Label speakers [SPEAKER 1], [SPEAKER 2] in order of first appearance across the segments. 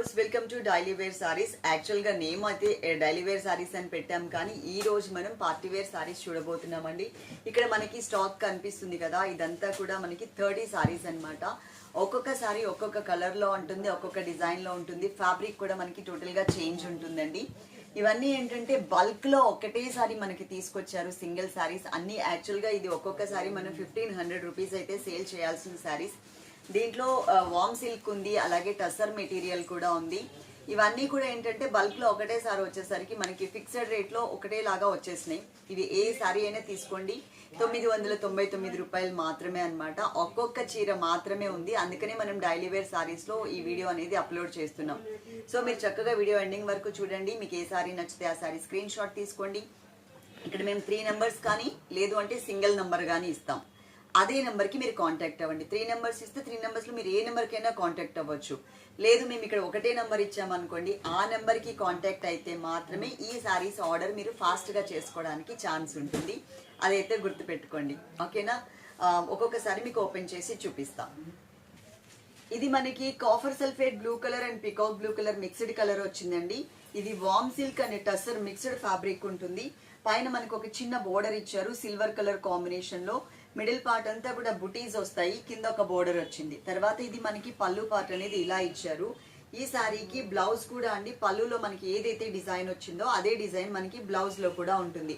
[SPEAKER 1] Viewers welcome to daily wear saris యాక్చువల్గా name అయితే daily wear saris అని పెట్టాం కానీ ఈ రోజు మనం పార్టీ వేర్ సారీస్ చూడబోతున్నామండి. ఇక్కడ మనకి స్టాక్ కనిపిస్తుంది కదా ఇదంతా కూడా మనకి థర్టీ సారీస్ అన్నమాట. ఒక్కొక్క సారీ ఒక్కొక్క కలర్లో ఉంటుంది ఒక్కొక్క డిజైన్లో ఉంటుంది. ఫ్యాబ్రిక్ కూడా మనకి టోటల్గా చేంజ్ ఉంటుందండి. ఇవన్నీ ఏంటంటే బల్క్లో ఒకటే ఒకటేసారి మనకి తీసుకొచ్చారు సింగిల్ సారీస్ అన్ని యాక్చువల్గా ఇది ఒక్కొక్క సారీ మనం ఫిఫ్టీన్ హండ్రెడ్ రూపీస్ అయితే సేల్ చేయాల్సిన సారీస్ దీంట్లో వామ్ సిల్క్ ఉంది అలాగే టసర్ మెటీరియల్ కూడా ఉంది. ఇవన్నీ కూడా ఏంటంటే బల్క్లో ఒకటేసారి వచ్చేసరికి మనకి ఫిక్స్డ్ రేట్లో ఒకటేలాగా వచ్చేసినాయి. ఇవి ఏ సారీ అయినా తీసుకోండి. తొమ్మిది వందల తొంభై తొమ్మిది రూపాయలు మాత్రమే అనమాట ఒక్కొక్క చీర మాత్రమే ఉంది. అందుకనే మనం డైలీ వేర్ సారీస్లో ఈ వీడియో అనేది అప్లోడ్ చేస్తున్నాం. సో మీరు చక్కగా వీడియో ఎండింగ్ వరకు చూడండి. మీకు ఏ సారీ నచ్చితే ఆ సారీ స్క్రీన్ షాట్ తీసుకోండి. ఇక్కడ మేము త్రీ నెంబర్స్ కానీ లేదు అంటే సింగిల్ నెంబర్ కానీ ఇస్తాం. అదే నెంబర్కి మీరు కాంటాక్ట్ అవ్వండి. త్రీ నెంబర్స్ ఇస్తే త్రీ నెంబర్స్లో మీరు ఏ నెంబర్కైనా కాంటాక్ట్ అవ్వచ్చు. లేదు మేము ఇక్కడ ఒకటే నెంబర్ ఇచ్చామనుకోండి ఆ నెంబర్కి కాంటాక్ట్ అయితే మాత్రమే ఈ సారీస్ ఆర్డర్ మీరు ఫాస్ట్గా చేసుకోవడానికి ఛాన్స్ ఉంటుంది. అదైతే గుర్తుపెట్టుకోండి. ఓకేనా? ఒక్కొక్కసారి మీకు ఓపెన్ చేసి చూపిస్తాం. ఇది మనకి copper sulphate blue colour and peacock blue colour mixed colour వచ్చిందండి. ఇది వామ్ సిల్క్ అనే టసర్ మిక్స్డ్ ఫ్యాబ్రిక్ ఉంటుంది. పైన మనకు ఒక చిన్న బోర్డర్ ఇచ్చారు సిల్వర్ కలర్ కాంబినేషన్లో. మిడిల్ పార్ట్ అంతా కూడా బుటీస్ వస్తాయి కింద ఒక బోర్డర్ వచ్చింది. తర్వాత ఇది మనకి పళ్ళు పార్ట్ అనేది ఇలా ఇచ్చారు. ఈ సారీకి బ్లౌజ్ కూడా అండి పళ్ళులో మనకి ఏదైతే డిజైన్ వచ్చిందో అదే డిజైన్ మనకి బ్లౌజ్లో కూడా ఉంటుంది.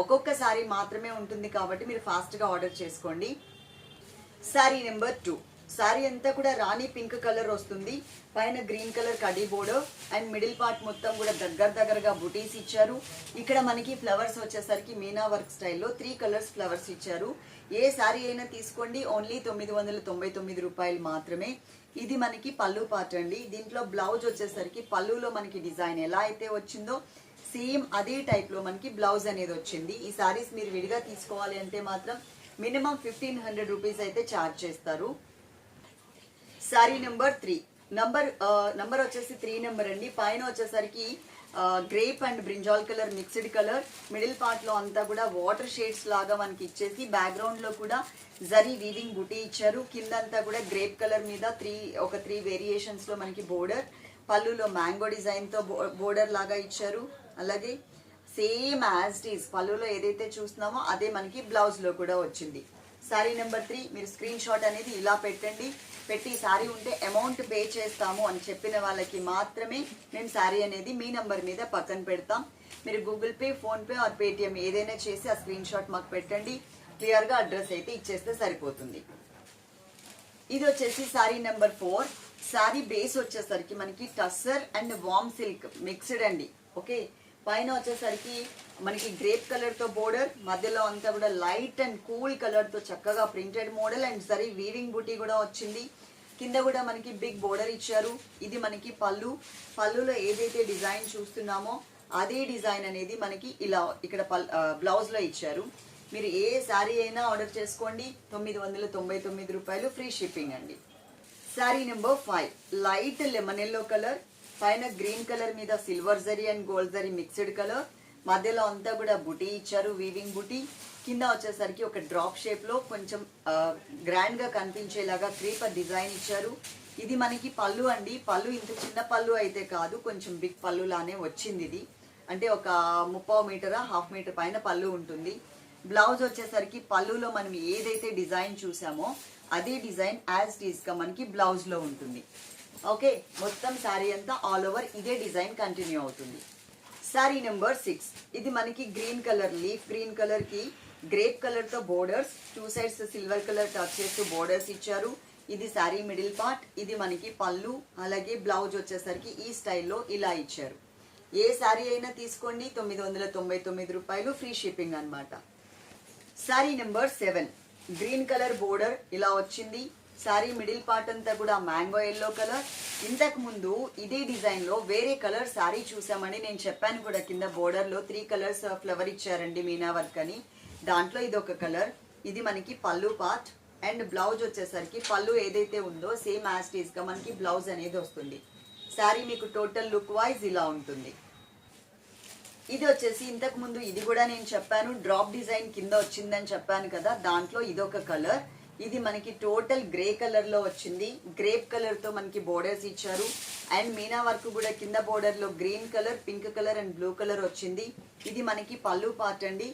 [SPEAKER 1] ఒక్కొక్క సారీ మాత్రమే ఉంటుంది కాబట్టి మీరు ఫాస్ట్గా ఆర్డర్ చేసుకోండి. Sorry number two. శారీ అంతా కూడా రాణి పింక్ కలర్ వస్తుంది. పైన గ్రీన్ కలర్ కడీ బోర్డర్ అండ్ మిడిల్ పార్ట్ మొత్తం కూడా దగ్గర దగ్గరగా బుటీస్ ఇచ్చారు. ఇక్కడ మనకి ఫ్లవర్స్ వచ్చేసరికి మీనా వర్క్ స్టైల్లో త్రీ కలర్స్ ఫ్లవర్స్ ఇచ్చారు. ఏ శారీ అయినా తీసుకోండి. ఓన్లీ తొమ్మిది వందల తొంభై తొమ్మిది రూపాయలు మాత్రమే. ఇది మనకి పళ్ళు పార్ట్ అండి. దీంట్లో బ్లౌజ్ వచ్చేసరికి పళ్ళులో మనకి డిజైన్ ఎలా అయితే వచ్చిందో సేమ్ అదే టైప్లో మనకి బ్లౌజ్ అనేది వచ్చింది. ఈ శారీస్ మీరు విడిగా తీసుకోవాలి అంటే మాత్రం మినిమం ఫిఫ్టీన్ హండ్రెడ్ రూపీస్ అయితే ఛార్జ్ చేస్తారు. Sari number three. Number number వచ్చేసి త్రీ నెంబర్ అండి. పైన వచ్చేసరికి grape and brinjal colour mixed colour. Middle పార్ట్లో అంతా కూడా వాటర్ షేడ్స్ లాగా మనకి ఇచ్చేసి బ్యాక్గ్రౌండ్లో కూడా జరీ వీవింగ్ బుటీ ఇచ్చారు. కిందంతా కూడా గ్రేప్ కలర్ మీద త్రీ ఒక త్రీ వేరియేషన్స్లో మనకి బోర్డర్. పళ్ళులో మ్యాంగో డిజైన్తో బోర్డర్ లాగా ఇచ్చారు. అలాగే సేమ్ యాజ్ ఈస్ పళ్ళులో ఏదైతే చూస్తున్నామో అదే మనకి బ్లౌజ్లో కూడా వచ్చింది. శారీ నెంబర్ త్రీ మీరు స్క్రీన్ షాట్ అనేది ఇలా పెట్టండి. పెట్టి శారీ ఉంటే అమౌంట్ పే చేస్తాము అని చెప్పిన వాళ్ళకి మాత్రమే మేము శారీ అనేది మీ నంబర్ మీద పక్కన పెడతాం. మీరు Google Pay PhonePe or Paytm ఏదైనా చేసి ఆ స్క్రీన్ షాట్ మాకు పెట్టండి. క్లియర్గా అడ్రస్ అయితే ఇచ్చేస్తే సరిపోతుంది. ఇది వచ్చేసి sari number four sari base వచ్చేసరికి మనకి tussar and warm silk mixed అండి. ఓకే పైన వచ్చేసరికి మనకి గ్రేప్ కలర్తో బోర్డర్ మధ్యలో అంతా కూడా లైట్ అండ్ కూల్ కలర్తో చక్కగా printed model and zari weaving బుటీ కూడా వచ్చింది. కింద కూడా మనకి బిగ్ బోర్డర్ ఇచ్చారు. ఇది మనకి పళ్ళు. పళ్ళులో ఏదైతే డిజైన్ చూస్తున్నామో అదే డిజైన్ అనేది మనకి ఇలా ఇక్కడ బ్లౌజ్లో ఇచ్చారు. మీరు ఏ శారీ అయినా ఆర్డర్ చేసుకోండి. తొమ్మిది వందల తొంభై తొమ్మిది రూపాయలు ఫ్రీ షిప్పింగ్ అండి. Sari number five. Light lemon yellow colour. పైన గ్రీన్ కలర్ మీద silver zari and gold zari mixed colour. మధ్యలో అంతా కూడా బుటీ ఇచ్చారు వీవింగ్ బుటీ. కింద వచ్చేసరికి ఒక డ్రాప్ షేప్లో కొంచెం గ్రాండ్గా కనిపించేలాగా క్రీపర్ డిజైన్ ఇచ్చారు. ఇది మనకి పళ్ళు అండి. పళ్ళు ఇంత చిన్న పళ్ళు అయితే కాదు కొంచెం బిగ్ పళ్ళు లానే వచ్చింది ఇది. అంటే ఒక ముప్పావు మీటర్ హాఫ్ మీటర్ పైన పళ్ళు ఉంటుంది. బ్లౌజ్ వచ్చేసరికి పళ్ళులో మనం ఏదైతే డిజైన్ చూసామో అదే డిజైన్ యాజ్ టీజ్గా మనకి బ్లౌజ్లో ఉంటుంది. ఓకే మొత్తం శారీ అంతా ఆల్ ఓవర్ ఇదే డిజైన్ కంటిన్యూ అవుతుంది. శారీ నెంబర్ సిక్స్ ఇది మనకి గ్రీన్ కలర్ లీఫ్ గ్రీన్ కలర్కి గ్రేప్ కలర్తో borders two sides silver colour touch చేస్తూ బోర్డర్స్ ఇచ్చారు. ఇది శారీ మిడిల్ పార్ట్ ఇది మనకి పళ్ళు అలాగే బ్లౌజ్ వచ్చేసరికి ఈ స్టైల్లో ఇలా ఇచ్చారు. ఏ శారీ అయినా తీసుకోండి తొమ్మిది వందల తొంభై తొమ్మిది రూపాయలు ఫ్రీ షిప్పింగ్ అనమాట sari number seven green colour border ఇలా వచ్చింది. సారీ మిడిల్ పార్ట్ అంతా కూడా మ్యాంగో ఎల్లో కలర్. ఇంతకు ముందు ఇదే డిజైన్లో వేరే కలర్ సారీ చూసామని నేను చెప్పాను కూడా. కింద బోర్డర్లో త్రీ కలర్స్ ఫ్లవర్ ఇచ్చారండి మీనా వర్క్ అని దాంట్లో ఇది ఒక కలర్ ఇది మనకి పళ్ళు పార్ట్ అండ్ బ్లౌజ్ వచ్చేసరికి పళ్ళు ఏదైతే ఉందో సేమ్ యాస్టీస్గా మనకి బ్లౌజ్ అనేది వస్తుంది. సారీ మీకు టోటల్ లుక్ వైజ్ ఇలా ఉంటుంది. ఇది వచ్చేసి ఇంతకు ముందు ఇది కూడా నేను చెప్పాను. డ్రాప్ డిజైన్ కింద వచ్చిందని చెప్పాను కదా. దాంట్లో ఇదొక కలర్ ఇది మనకి టోటల్ గ్రే కలర్లో వచ్చింది. గ్రేప్ కలర్తో మనకి బోర్డర్స్ ఇచ్చారు. అండ్ మీనా వర్క్ కూడా కింద బోర్డర్లో green colour pink colour and blue colour వచ్చింది. ఇది మనకి పళ్ళు పార్ట్ అండి.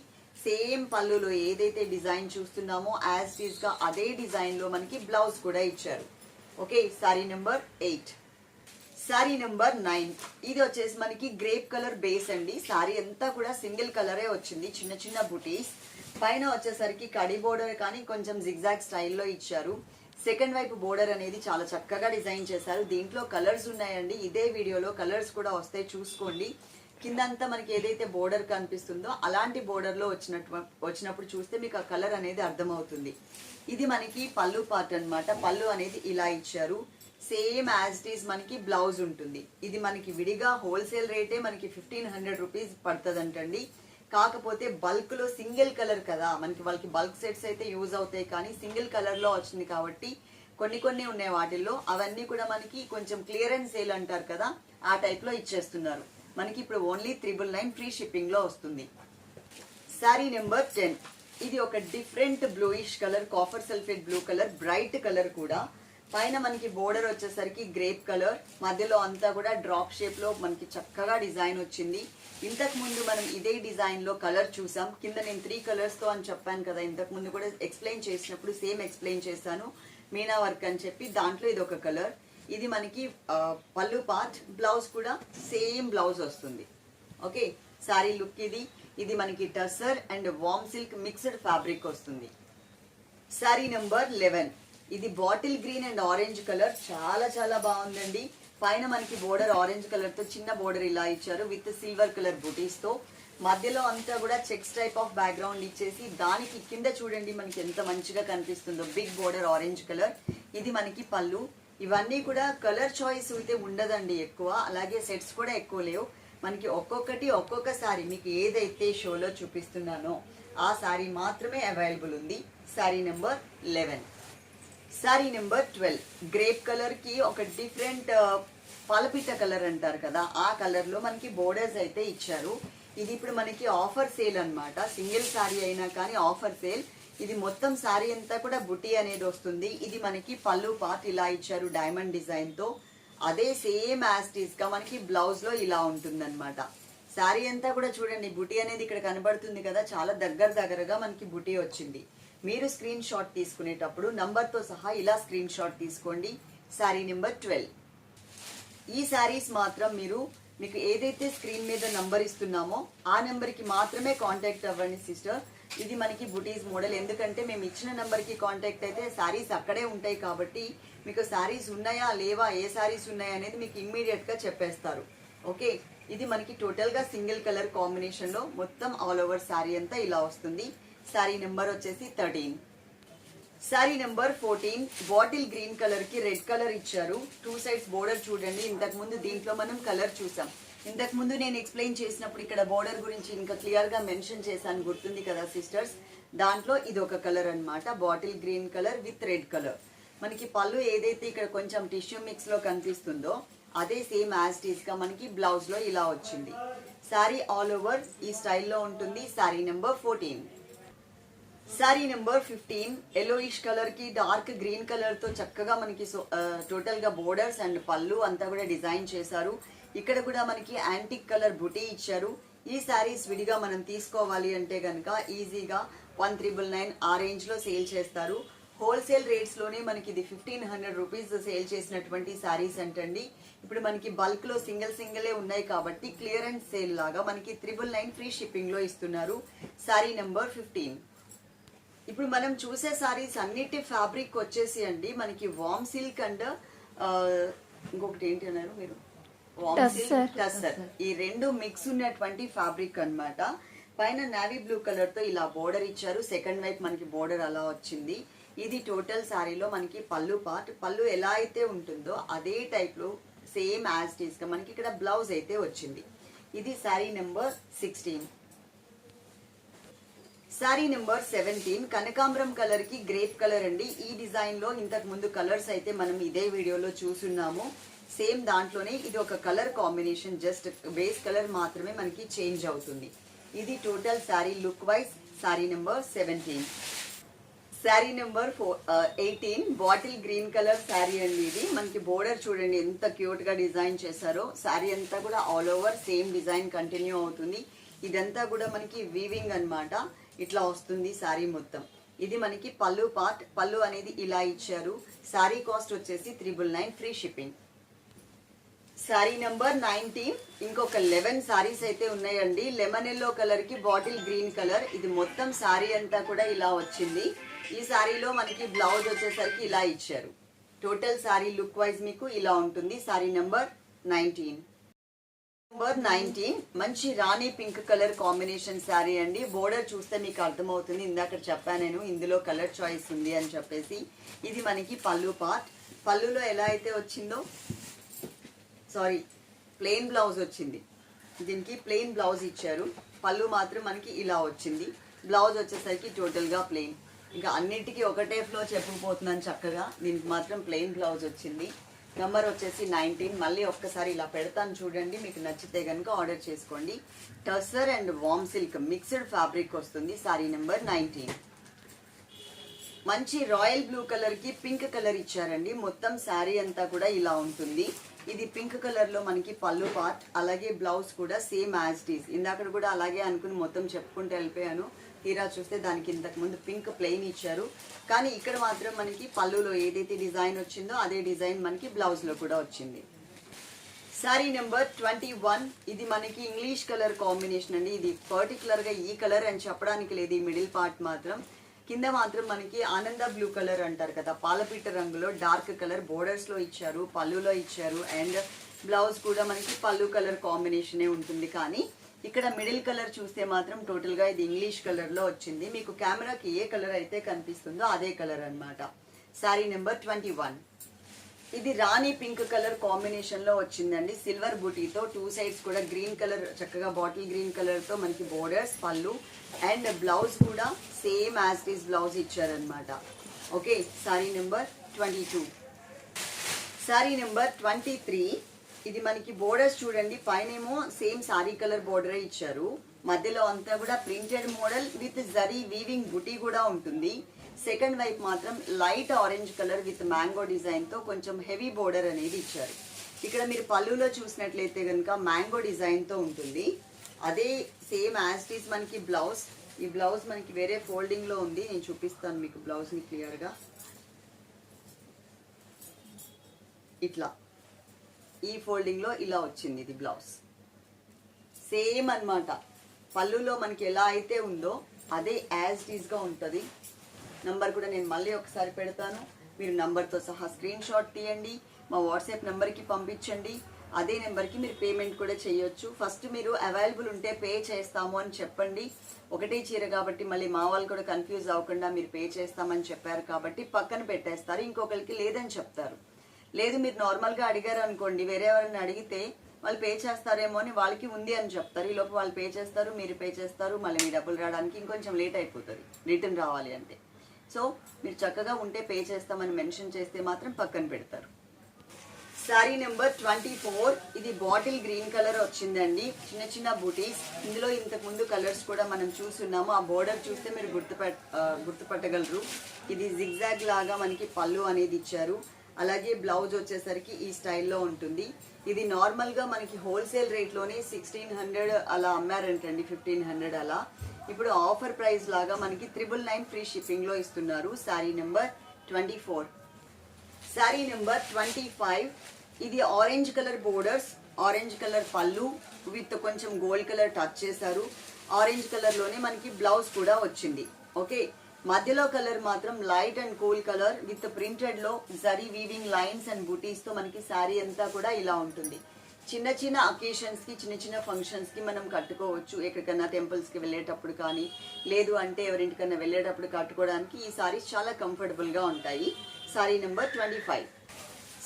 [SPEAKER 1] సేమ్ పళ్ళులో ఏదైతే డిజైన్ చూస్తున్నామో యాజ్ టీజ్గా అదే డిజైన్లో మనకి బ్లౌజ్ కూడా ఇచ్చారు. Okay sari number eight sari number nine ఇది వచ్చేసి మనకి గ్రేప్ కలర్ బేస్ అండి. సారీ అంతా కూడా సింగిల్ కలరే వచ్చింది. చిన్న చిన్న బుటీస్ పైన వచ్చేసరికి కడి బోర్డర్ కానీ కొంచెం జిగ్జాగ్ స్టైల్లో ఇచ్చారు. సెకండ్ వైపు బోర్డర్ అనేది చాలా చక్కగా డిజైన్ చేశారు. దీంట్లో కలర్స్ ఉన్నాయండి. ఇదే వీడియోలో కలర్స్ కూడా వస్తాయి చూసుకోండి. కిందంతా మనకి ఏదైతే బోర్డర్ కనిపిస్తుందో అలాంటి బోర్డర్లో వచ్చినట్టు వచ్చినప్పుడు చూస్తే మీకు ఆ కలర్ అనేది అర్థమవుతుంది. ఇది మనకి పళ్ళు పార్ట్ అనమాట పళ్ళు అనేది ఇలా ఇచ్చారు. సేమ్ యాజ్ ఇట్ ఈస్ మనకి బ్లౌజ్ ఉంటుంది. ఇది మనకి విడిగా హోల్సేల్ రేటే మనకి ఫిఫ్టీన్ హండ్రెడ్ రూపీస్ పడుతుందంటండి. కాకపోతే బల్క్లో సింగిల్ కలర్ కదా. మనకి వాళ్ళకి బల్క్ సెట్స్ అయితే యూజ్ అవుతాయి కానీ సింగిల్ కలర్లో వచ్చింది కాబట్టి కొన్ని కొన్ని ఉన్నాయి వాటిల్లో. అవన్నీ కూడా మనకి కొంచెం క్లియరెన్స్ సేల్ అంటారు కదా ఆ టైప్లో ఇచ్చేస్తున్నారు. మనకి ఇప్పుడు ఓన్లీ త్రిబుల్ నైన్ ఫ్రీ షిప్పింగ్లో వస్తుంది. Sari number ten. ఇది ఒక different bluish colour copper sulphate blue colour bright colour కూడా. పైన మనకి బోర్డర్ వచ్చేసరికి గ్రేప్ కలర్ మధ్యలో అంతా కూడా డ్రాప్ షేప్లో మనకి చక్కగా డిజైన్ వచ్చింది. ఇంతకు ముందు మనం ఇదే డిజైన్లో కలర్ చూసాం. కింద నేను త్రీ కలర్స్తో అని చెప్పాను కదా ఇంతకు ముందు కూడా ఎక్స్ప్లెయిన్ చేసినప్పుడు సేమ్ ఎక్స్ప్లెయిన్ చేశాను. మీనా వర్క్ అని చెప్పి దాంట్లో ఇది ఒక కలర్ ఇది మనకి పళ్ళు పార్ట్ బ్లౌజ్ కూడా సేమ్ బ్లౌజ్ వస్తుంది. ఓకే సారీ లుక్ ఇది. ఇది మనకి tussar and warm silk mixed fabric వస్తుంది. సారీ నెంబర్ లెవెన్ ఇది bottle green and orange colour. చాలా చాలా బాగుందండి. పైన మనకి బోర్డర్ ఆరెంజ్ కలర్తో చిన్న బోర్డర్ ఇలా ఇచ్చారు విత్ సిల్వర్ కలర్ బుటీస్తో. మధ్యలో అంతా కూడా చెక్స్ టైప్ ఆఫ్ బ్యాక్గ్రౌండ్ ఇచ్చేసి దానికి కింద చూడండి మనకి ఎంత మంచిగా కనిపిస్తుందో. Big border orange colour. ఇది మనకి పళ్ళు. ఇవన్నీ కూడా కలర్ చాయిస్ అయితే ఉండదండి ఎక్కువ. అలాగే సెట్స్ కూడా ఎక్కువ లేవు. మనకి ఒక్కొక్కటి ఒక్కొక్క సారీ. మీకు ఏదైతే షోలో చూపిస్తున్నానో ఆ సారీ మాత్రమే అవైలబుల్ ఉంది. Sari number eleven. Sari number twelve grape కలర్కి ఒక డిఫరెంట్ పలపిట కలర్ అంటారు కదా ఆ కలర్లో మనకి బోర్డర్స్ అయితే ఇచ్చారు ఇది ఇప్పుడు మనకి ఆఫర్ సేల్ అనమాట సింగిల్ శారీ అయినా కానీ ఆఫర్ సేల్ ఇది మొత్తం శారీ అంతా కూడా బుటీ అనేది వస్తుంది ఇది మనకి పళ్ళు పార్ట్ ఇలా ఇచ్చారు డైమండ్ డిజైన్తో అదే సేమ్ యాస్టీస్గా మనకి బ్లౌజ్లో ఇలా ఉంటుందన్నమాట శారీ అంతా కూడా చూడండి బుటీ అనేది ఇక్కడ కనబడుతుంది కదా చాలా దగ్గర దగ్గరగా మనకి బుటీ వచ్చింది మీరు స్క్రీన్ షాట్ తీసుకునేటప్పుడు నంబర్తో సహా ఇలా స్క్రీన్ షాట్ తీసుకోండి. శారీ నెంబర్ ట్వెల్వ్ ఈ శారీస్ మాత్రం మీరు మీకు ఏదైతే స్క్రీన్ మీద నంబర్ ఇస్తున్నామో ఆ నెంబర్కి మాత్రమే కాంటాక్ట్ అవ్వండి సిస్టర్ ఇది మనకి బుటీస్ మోడల్ ఎందుకంటే మేము ఇచ్చిన నెంబర్కి కాంటాక్ట్ అయితే శారీస్ అక్కడే ఉంటాయి కాబట్టి మీకు శారీస్ ఉన్నాయా లేవా ఏ శారీస్ ఉన్నాయా అనేది మీకు ఇమ్మీడియట్గా చెప్పేస్తారు. ఓకే ఇది మనకి టోటల్గా సింగిల్ కలర్ కాంబినేషన్లో మొత్తం ఆల్ ఓవర్ శారీ అంతా ఇలా వస్తుంది. శారీ నెంబర్ వచ్చేసి thirteen. Sari number fourteen bottle green కలర్కి రెడ్ కలర్ ఇచ్చారు. టూ సైడ్స్ బోర్డర్ చూడండి ఇంతకు ముందు దీంట్లో మనం కలర్ చూసాం. ఇంతకు ముందు నేను ఎక్స్ప్లెయిన్ చేసినప్పుడు ఇక్కడ బోర్డర్ గురించి ఇంకా క్లియర్గా మెన్షన్ చేశాను గుర్తుంది కదా సిస్టర్స్? దాంట్లో ఇది ఒక కలర్ అన్నమాట bottle green colour with red colour. మనకి పళ్ళు ఏదైతే ఇక్కడ కొంచెం టిష్యూ మిక్స్లో కనిపిస్తుందో అదే సేమ్ యాజ్గా మనకి బ్లౌజ్లో ఇలా వచ్చింది. శారీ ఆల్ ఓవర్ ఈ స్టైల్లో ఉంటుంది sari number fourteen. Sari number fifteen yellowish కలర్కి డార్క్ గ్రీన్ కలర్తో చక్కగా మనకి టోటల్గా బోర్డర్స్ అండ్ పళ్ళు అంతా కూడా డిజైన్ చేశారు ఇక్కడ కూడా మనకి యాంటిక్ కలర్ బుటీ ఇచ్చారు ఈ శారీస్ విడిగా మనం తీసుకోవాలి అంటే కనుక ఈజీగా వన్ త్రిబుల్ నైన్ ఆ రేంజ్లో సేల్ చేస్తారు హోల్సేల్ రేట్స్లోనే మనకి ఇది ఫిఫ్టీన్ హండ్రెడ్ రూపీస్ సేల్ చేసినటువంటి శారీస్ అంటండి ఇప్పుడు మనకి బల్క్లో సింగిల్ సింగిలే ఉన్నాయి కాబట్టి క్లియరెన్స్ సేల్ లాగా మనకి త్రిబుల్ నైన్ ఫ్రీ షిప్పింగ్లో ఇస్తున్నారు శారీ నెంబర్ ఫిఫ్టీన్ ఇప్పుడు మనం చూసే సారీస్ అన్నిటి ఫ్యాబ్రిక్ వచ్చేసి అండి మనకి వామ్ సిల్క్ అండ్ ఇంకొకటి ఏంటి అన్నారు మీరు? వామ్ సిల్క్ టస్సర్ ఈ రెండు మిక్స్ ఉన్నటువంటి ఫ్యాబ్రిక్ అన్నమాట. పైన నావీ బ్లూ కలర్తో ఇలా బోర్డర్ ఇచ్చారు. సెకండ్ వైపు మనకి బోర్డర్ అలా వచ్చింది. ఇది టోటల్ సారీలో మనకి పళ్ళు పార్ట్ పళ్ళు ఎలా అయితే ఉంటుందో అదే టైప్లో సేమ్ యాజ్ టీస్గా మనకి ఇక్కడ బ్లౌజ్ అయితే వచ్చింది. ఇది sari number sixteen sari number seventeen కనకాంబరం కలర్కి గ్రేప్ కలర్ అండి. ఈ డిజైన్లో ఇంతకు ముందు కలర్స్ అయితే మనం ఇదే వీడియోలో చూసున్నాము. సేమ్ దాంట్లోనే ఇది ఒక colour combination just base colour మాత్రమే మనకి చేంజ్ అవుతుంది. ఇది total sari look wise sari number seventeen sari number four eighteen bottle green colour sari అండి ఇది. మనకి బోర్డర్ చూడండి ఎంత క్యూట్గా డిజైన్ చేశారో. శారీ అంతా కూడా all over same design continue అవుతుంది. ఇదంతా కూడా మనకి వీవింగ్ అన్నమాట. ఇట్లా వస్తుంది శారీ మొత్తం. ఇది మనకి పళ్ళు పార్ట్ పళ్ళు అనేది ఇలా ఇచ్చారు. శారీ కాస్ట్ వచ్చేసి triple nine free shipping. Sari number nineteen ఇంకొక లెవెన్ శారీస్ అయితే ఉన్నాయండి. లెమన్ ఎల్లో కలర్కి బాటిల్ గ్రీన్ కలర్. ఇది మొత్తం శారీ అంతా కూడా ఇలా వచ్చింది. ఈ శారీలో మనకి బ్లౌజ్ వచ్చేసరికి ఇలా ఇచ్చారు. టోటల్ శారీ లుక్ వైజ్ మీకు ఇలా ఉంటుంది. Sari number nineteen. Number nineteen మంచి rani pink colour combination sari అండి. బోర్డర్ చూస్తే మీకు అర్థమవుతుంది. ఇందాక చెప్పాను నేను ఇందులో కలర్ చాయిస్ ఉంది అని చెప్పేసి. ఇది మనకి పళ్ళు పార్ట్. పళ్ళులో ఎలా అయితే వచ్చిందో సారీ ప్లెయిన్ బ్లౌజ్ వచ్చింది. దీనికి ప్లెయిన్ బ్లౌజ్ ఇచ్చారు. పళ్ళు మాత్రం మనకి ఇలా వచ్చింది. బ్లౌజ్ వచ్చేసరికి టోటల్గా ప్లెయిన్. ఇంకా అన్నిటికీ ఒకటే ఫ్లో చెప్పుకుపోతున్నాను చక్కగా దీనికి మాత్రం ప్లెయిన్ బ్లౌజ్ వచ్చింది. నెంబర్ వచ్చేసి నైన్టీన్ మళ్ళీ ఒక్కసారి ఇలా పెడతాను చూడండి మీకు నచ్చితే కనుక ఆర్డర్ చేసుకోండి. Tussar and warm silk mixed fabric వస్తుంది సారీ నెంబర్ నైన్టీన్ మంచి రాయల్ బ్లూ కలర్కి పింక్ కలర్ ఇచ్చారండి. మొత్తం శారీ అంతా కూడా ఇలా ఉంటుంది. ఇది పింక్ కలర్లో మనకి పళ్ళు పార్ట్ అలాగే బ్లౌజ్ కూడా సేమ్ యాజ్ టీస్ ఇందాక కూడా అలాగే అనుకుని మొత్తం చెప్పుకుంటూ వెళ్ళిపోయాను. తీరా చూస్తే దానికి ఇంతకు ముందు పింక్ ప్లెయిన్ ఇచ్చారు. కానీ ఇక్కడ మాత్రం మనకి పళ్ళులో ఏదైతే డిజైన్ వచ్చిందో అదే డిజైన్ మనకి బ్లౌజ్లో కూడా వచ్చింది. శారీ నెంబర్ ట్వంటీ వన్ ఇది మనకి ఇంగ్లీష్ కలర్ కాంబినేషన్ అండి. ఇది పర్టికులర్గా ఈ కలర్ అని చెప్పడానికి లేదు. ఈ మిడిల్ పార్ట్ మాత్రం కింద మాత్రం మనకి ఆనంద బ్లూ కలర్ అంటారు కదా. పాలపీట రంగులో డార్క్ కలర్ బోర్డర్స్లో ఇచ్చారు పళ్ళులో ఇచ్చారు అండ్ బ్లౌజ్ కూడా మనకి పళ్ళు కలర్ కాంబినేషనే ఉంటుంది. కానీ ఇక్కడ మిడిల్ కలర్ చూస్తే మాత్రం టోటల్గా ఇది ఇంగ్లీష్ కలర్లో వచ్చింది. మీకు కెమెరాకి ఏ కలర్ అయితే కనిపిస్తుందో అదే కలర్ అన్నమాట. Sari number twenty one. ఇది రాణి పింక్ కలర్ కాంబినేషన్లో వచ్చిందండి. సిల్వర్ బుటీతో టూ సైడ్స్ కూడా గ్రీన్ కలర్ చక్కగా బాటిల్ గ్రీన్ కలర్తో మనకి బోర్డర్స్ పళ్ళు అండ్ బ్లౌజ్ కూడా సేమ్ యాజ్ ఈస్ బ్లౌజ్ ఇచ్చారనమాట okay sari number twenty two. Sari number twenty three. ఇది మనకి బోర్డర్స్ చూడండి పైన ఏమో సేమ్ సారీ కలర్ బోర్డరే ఇచ్చారు. మధ్యలో అంతా కూడా printed model with zari weaving buti కూడా ఉంటుంది. సెకండ్ వైపు మాత్రం light orange colour with mango డిజైన్తో కొంచెం హెవీ బోర్డర్ అనేది ఇచ్చారు. ఇక్కడ మీరు పళ్ళులో చూసినట్లయితే కనుక మ్యాంగో డిజైన్తో ఉంటుంది. అదే సేమ్ యాజ్ మనకి బ్లౌజ్ ఈ బ్లౌజ్ మనకి వేరే ఫోల్డింగ్లో ఉంది. నేను చూపిస్తాను మీకు బ్లౌజ్ని క్లియర్గా ఇట్లా. ఈ ఫోల్డింగ్లో ఇలా వచ్చింది ఇది బ్లౌజ్ సేమ్ అన్నమాట. పళ్ళులో మనకి ఎలా అయితే ఉందో అదే యాజ్ ఈజ్ ఉంటుంది. నంబర్ కూడా నేను మళ్ళీ ఒకసారి పెడతాను. మీరు నంబర్తో సహా స్క్రీన్ షాట్ తీయండి. మా వాట్సాప్ నెంబర్కి పంపించండి. అదే నెంబర్కి మీరు పేమెంట్ కూడా చేయొచ్చు. ఫస్ట్ మీరు అవైలబుల్ ఉంటే పే చేస్తాము అని చెప్పండి. ఒకటే చీర కాబట్టి మళ్ళీ మా వాళ్ళు కూడా కన్ఫ్యూజ్ అవ్వకుండా మీరు పే చేస్తామని చెప్పారు కాబట్టి పక్కన పెట్టేస్తారు. ఇంకొకరికి లేదని చెప్తారు. లేదు మీరు నార్మల్గా అడిగారు అనుకోండి. వేరే ఎవరైనా అడిగితే వాళ్ళు పే చేస్తారేమో అని వాళ్ళకి ఉంది అని చెప్తారు. ఈలోపు వాళ్ళు పే చేస్తారు మీరు పే చేస్తారు. మళ్ళీ మీ డబ్బులు రావడానికి ఇంకొంచెం లేట్ అయిపోతుంది. రిటర్న్ రావాలి అంటే. సో మీరు చక్కగా ఉంటే పే చేస్తామని మెన్షన్ చేస్తే మాత్రం పక్కన పెడతారు. శారీ నెంబర్ ట్వంటీ ఫోర్ ఇది బాటిల్ గ్రీన్ కలర్ వచ్చిందండి. చిన్న చిన్న బూటీస్. ఇందులో ఇంతకుముందు కలర్స్ కూడా మనం చూస్తున్నాము. ఆ బోర్డర్ చూస్తే మీరు గుర్తుపట్ గుర్తుపట్టగలరు. ఇది జిగ్జాగ్ లాగా మనకి పళ్ళు అనేది ఇచ్చారు. అలాగే బ్లౌజ్ వచ్చేసరికి ఈ స్టైల్లో ఉంటుంది. ఇది నార్మల్గా మనకి హోల్సేల్ రేట్లోనే సిక్స్టీన్ హండ్రెడ్ అలా అమ్మారంటండి ఫిఫ్టీన్ హండ్రెడ్ అలా. ఇప్పుడు ఆఫర్ ప్రైస్ లాగా మనకి త్రిబుల్ నైన్ ఫ్రీ షిప్పింగ్లో ఇస్తున్నారు. Sari number twenty four. Sari number twenty five. ఇది orange colour borders orange colour పళ్ళు విత్ కొంచెం గోల్డ్ కలర్ టచ్ చేశారు. ఆరెంజ్ కలర్లోనే మనకి బ్లౌజ్ కూడా వచ్చింది. ఓకే? మధ్యలో కలర్ మాత్రం light and cool colour with ప్రింటెడ్లో zari weaving lines and బుటీస్తో మనకి శారీ అంతా కూడా ఇలా ఉంటుంది. చిన్న చిన్న అకేషన్స్కి చిన్న చిన్న ఫంక్షన్స్కి మనం కట్టుకోవచ్చు. ఎక్కడికన్నా టెంపుల్స్కి వెళ్ళేటప్పుడు కానీ లేదు అంటే ఎవరింటికన్నా వెళ్ళేటప్పుడు కట్టుకోవడానికి ఈ సారీస్ చాలా కంఫర్టబుల్గా ఉంటాయి. Sari number twenty five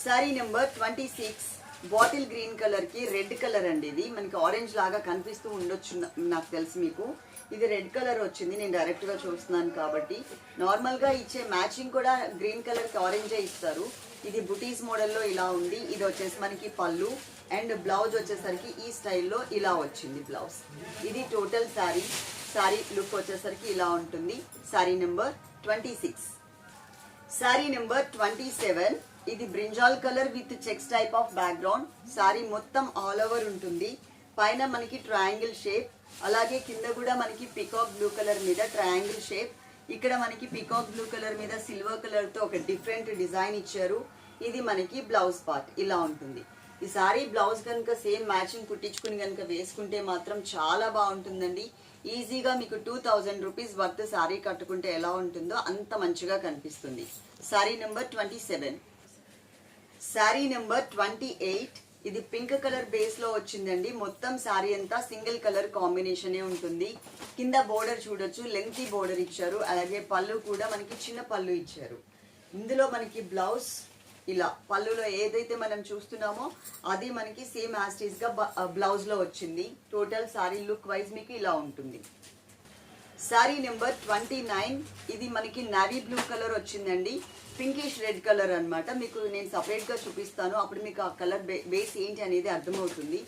[SPEAKER 1] sari number twenty six bottle green కలర్కి రెడ్ కలర్ అండి ఇది. మనకి ఆరెంజ్ లాగా కనిపిస్తూ ఉండొచ్చు నాకు తెలిసి మీకు. ఇది రెడ్ కలర్ వచ్చింది. నేను డైరెక్ట్గా చూస్తున్నాను కాబట్టి. నార్మల్గా ఇచ్చే మ్యాచింగ్ కూడా గ్రీన్ కలర్కి ఆరెంజే ఇస్తారు. ఇది బుటీస్ మోడల్లో ఇలా ఉంది. ఇది వచ్చేసి మనకి పళ్ళు. అండ్ బ్లౌజ్ వచ్చేసరికి ఈ స్టైల్లో ఇలా వచ్చింది బ్లౌజ్. ఇది టోటల్ శారీ. శారీ లుక్ వచ్చేసరికి ఇలా ఉంటుంది. Sari number twenty six. Sari number twenty seven. ఇది brinjal colour with checks type of background. Sari మొత్తం ఆల్ ఓవర్ ఉంటుంది. పైన మనకి ట్రయాంగిల్ షేప్. అలాగే కింద కూడా మనకి పికాక్ బ్లూ కలర్ మీద ట్రయాంగిల్ షేప్. ఇక్కడ మనకి పికాక్ బ్లూ కలర్ మీద సిల్వర్ కలర్తో ఒక డిఫరెంట్ డిజైన్ ఇచ్చారు. ఇది మనకి బ్లౌజ్ పార్ట్ ఇలా ఉంటుంది. ఈ సారీ బ్లౌజ్ కనుక సేమ్ మ్యాచింగ్ కుట్టించుకుని కనుక వేసుకుంటే మాత్రం చాలా బాగుంటుందండి. ఈజీగా మీకు two thousand rupees worth sari కట్టుకుంటే ఎలా ఉంటుందో అంత మంచిగా కనిపిస్తుంది. Sari number twenty seven sari number twenty eight ఇది పింక్ కలర్ బేస్లో వచ్చిందండి. మొత్తం శారీ అంతా సింగిల్ కలర్ కాంబినేషన్ ఉంటుంది. కింద బోర్డర్ చూడొచ్చు లెంతీ బోర్డర్ ఇచ్చారు. అలాగే పళ్ళు కూడా మనకి చిన్న పళ్ళు ఇచ్చారు. ఇందులో మనకి బ్లౌజ్ ఇలా పళ్ళులో ఏదైతే మనం చూస్తున్నామో అది మనకి సేమ్ యాస్టీస్గా బ్లౌజ్లో వచ్చింది. టోటల్ శారీ లుక్ వైజ్ మీకు ఇలా ఉంటుంది. Sari number twenty nine. ఇది మనకి నావీ బ్లూ కలర్ వచ్చిందండి. పింకిష్ రెడ్ కలర్ అన్నమాట. మీకు నేను సపరేట్గా చూపిస్తాను. అప్పుడు మీకు ఆ కలర్ బేస్ ఏంటి అనేది అర్థమవుతుంది.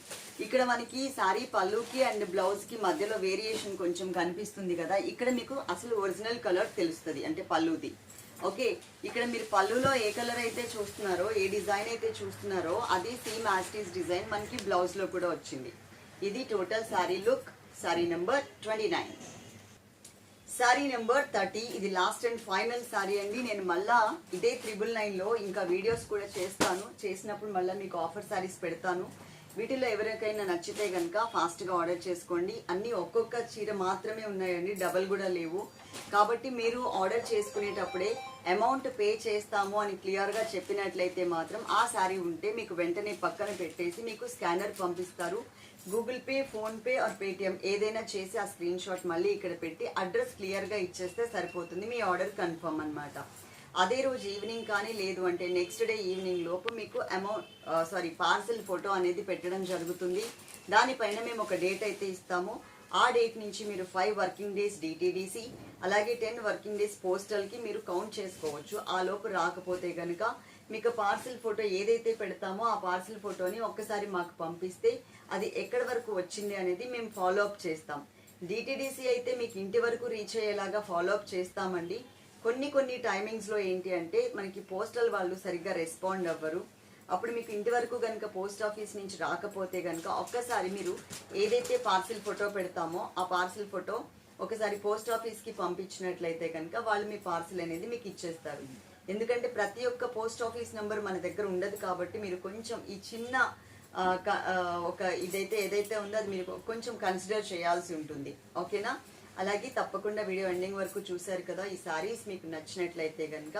[SPEAKER 1] ఇక్కడ మనకి సారీ పళ్ళుకి అండ్ బ్లౌజ్కి మధ్యలో వేరియేషన్ కొంచెం కనిపిస్తుంది కదా. ఇక్కడ మీకు అసలు ఒరిజినల్ కలర్ తెలుస్తుంది అంటే పళ్ళుది. ఓకే? ఇక్కడ మీరు పళ్ళులో ఏ కలర్ అయితే చూస్తున్నారో ఏ డిజైన్ అయితే చూస్తున్నారో అది సేమ్ యాస్టీస్ డిజైన్ మనకి బ్లౌజ్లో కూడా వచ్చింది. ఇది total sari look sari number twenty nine sari number thirty ఇది లాస్ట్ అండ్ ఫైనల్ శారీ అండి. నేను మళ్ళా ఇదే త్రిబుల్ నైన్లో ఇంకా వీడియోస్ కూడా చేస్తాను. చేసినప్పుడు మళ్ళీ మీకు ఆఫర్ శారీస్ పెడతాను. వీటిలో ఎవరికైనా నచ్చితే కనుక ఫాస్ట్గా ఆర్డర్ చేసుకోండి. అన్నీ ఒక్కొక్క చీర మాత్రమే ఉన్నాయండి. డబల్ కూడా లేవు. కాబట్టి మీరు ఆర్డర్ చేసుకునేటప్పుడే అమౌంట్ పే చేస్తాము అని క్లియర్గా చెప్పినట్లయితే మాత్రం ఆ శారీ ఉంటే మీకు వెంటనే పక్కన పెట్టేసి మీకు స్కానర్ పంపిస్తారు. Google pay PhonePe or Paytm ఏదైనా చేసి ఆ స్క్రీన్ షాట్ మళ్ళీ ఇక్కడ పెట్టి అడ్రస్ క్లియర్గా ఇచ్చేస్తే సరిపోతుంది. మీ ఆర్డర్ కన్ఫర్మ్ అనమాట అదే రోజు ఈవినింగ్ కానీ లేదు అంటే నెక్స్ట్ డే ఈవినింగ్ లోపు మీకు అమౌంట్ సారీ పార్సల్ ఫోటో అనేది పెట్టడం జరుగుతుంది. దానిపైన మేము ఒక డేట్ అయితే ఇస్తాము. ఆ డేట్ నుంచి మీరు ఫైవ్ వర్కింగ్ డేస్ డిటీడీసీ అలాగే టెన్ వర్కింగ్ డేస్ పోస్టల్కి మీరు కౌంట్ చేసుకోవచ్చు. ఆ లోపు రాకపోతే కనుక మీకు పార్సిల్ ఫోటో ఏదైతే పెడతామో ఆ పార్సిల్ ఫోటోని ఒక్కసారి మాకు పంపిస్తే అది ఎక్కడి వరకు వచ్చింది అనేది మేము ఫాలో అప్ చేస్తాం డిటీడీసీ అయితే మీకు ఇంటి వరకు రీచ్ అయ్యేలాగా ఫాలో అప్ చేస్తామండి. కొన్ని కొన్ని టైమింగ్స్లో ఏంటి అంటే మనకి పోస్టల్ వాళ్ళు సరిగ్గా రెస్పాండ్ అవ్వరు. అప్పుడు మీకు ఇంటి వరకు కనుక పోస్ట్ ఆఫీస్ నుంచి రాకపోతే కనుక ఒక్కసారి మీరు ఏదైతే పార్సిల్ ఫోటో పెడతామో ఆ పార్సిల్ ఫోటో ఒకసారి పోస్ట్ ఆఫీస్కి పంపించినట్లయితే కనుక వాళ్ళు మీ పార్సిల్ అనేది మీకు ఇచ్చేస్తారు. ఎందుకంటే ప్రతి ఒక్క పోస్ట్ ఆఫీస్ నెంబర్ మన దగ్గర ఉండదు కాబట్టి మీరు కొంచెం ఈ చిన్న ఒక ఇదైతే ఏదైతే ఉందో అది మీరు కొంచెం కన్సిడర్ చేయాల్సి ఉంటుంది. ఓకేనా? అలాగే తప్పకుండా వీడియో ఎండింగ్ వరకు చూశారు కదా ఈ సారీస్ మీకు నచ్చినట్లయితే కనుక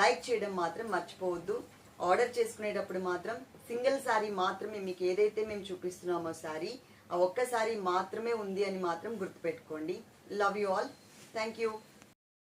[SPEAKER 1] లైక్ చేయడం మాత్రం మర్చిపోవద్దు. ఆర్డర్ చేసుకునేటప్పుడు మాత్రం సింగిల్ శారీ మాత్రమే మీకు ఏదైతే మేము చూపిస్తున్నామో శారీ ఆ ఒక్క శారీ మాత్రమే ఉంది అని మాత్రం గుర్తుపెట్టుకోండి. Love you all thank you